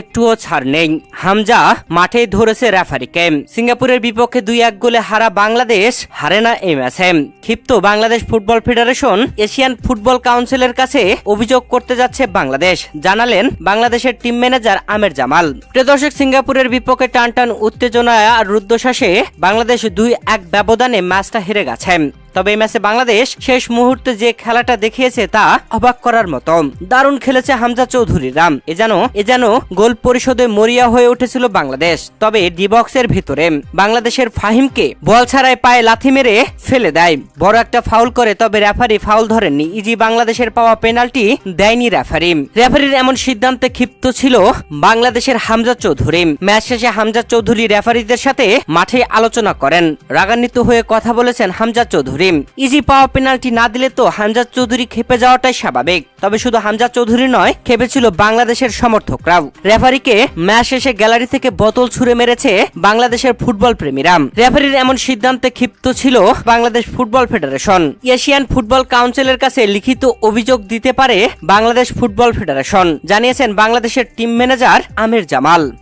একটুও ছাড় নেই। হামজা মাঠে ধরেছে রেফারিকে। সিঙ্গাপুরের বিপক্ষে দুই এক গোলে হারা বাংলাদেশ হারে না এই ম্যাচে। ক্ষিপ্ত Bangladesh football federation Asian football কাউন্সিলের কাছে অভিযোগ করতে যাচ্ছে বাংলাদেশ। জানালেন বাংলাদেশের টিম ম্যানেজার আমের জামাল। প্রিয় দর্শক, সিঙ্গাপুরের বিপক্ষে টান টান উত্তেজনায় আর রুদ্ধশ্বাসে বাংলাদেশ দুই এক ব্যবধানে ম্যাচটা হেরে গেছে। তবে এই ম্যাচে বাংলাদেশ শেষ মুহূর্তে যে খেলাটা দেখিয়েছে তা অবাক করার মতো দারুণ খেলেছে হামজা চৌধুরীরা এ যেন এ যেন গোল পরিশোধে মরিয়া হয়ে উঠেছিল বাংলাদেশ। তবে ডিবক্সের ভিতরে বাংলাদেশের ফাহিমকে বল ছাড়াই পায়ে লাথি মেরে ফেলে দেয়। বড় একটা ফাউল করে, তবে রেফারি ফাউল ধরেননি। ইজি বাংলাদেশের পাওয়া পেনাল্টি দেয়নি রেফারি। রেফারির এমন সিদ্ধান্তে ক্ষিপ্ত ছিল বাংলাদেশের হামজা চৌধুরী। ম্যাচ শেষে হামজা চৌধুরী রেফারিদের সাথে মাঠে আলোচনা করেন। রাগান্বিত হয়ে কথা বলেছেন হামজা চৌধুরী ইজি পাওয়া পেনাল্টি না দিলে তো হামজা চৌধুরী খেপে যাওয়াটাই স্বাভাবিক। তবে শুধু হামজা চৌধুরী নয়, খেপেছিল বাংলাদেশের সমর্থকরাও। রেফারিকে ম্যাচ শেষে গ্যালারি থেকে বোতল ছুড়ে মেরেছে বাংলাদেশের ফুটবল প্রেমীরা। রেফারির এমন সিদ্ধান্তে ক্ষিপ্ত ছিল Bangladesh football federation. Asian football কাউন্সিলের কাছে লিখিত অভিযোগ দিতে পারে বাংলাদেশ ফুটবল ফেডারেশন, জানিয়েছেন বাংলাদেশের টিম ম্যানেজার আমির জামাল।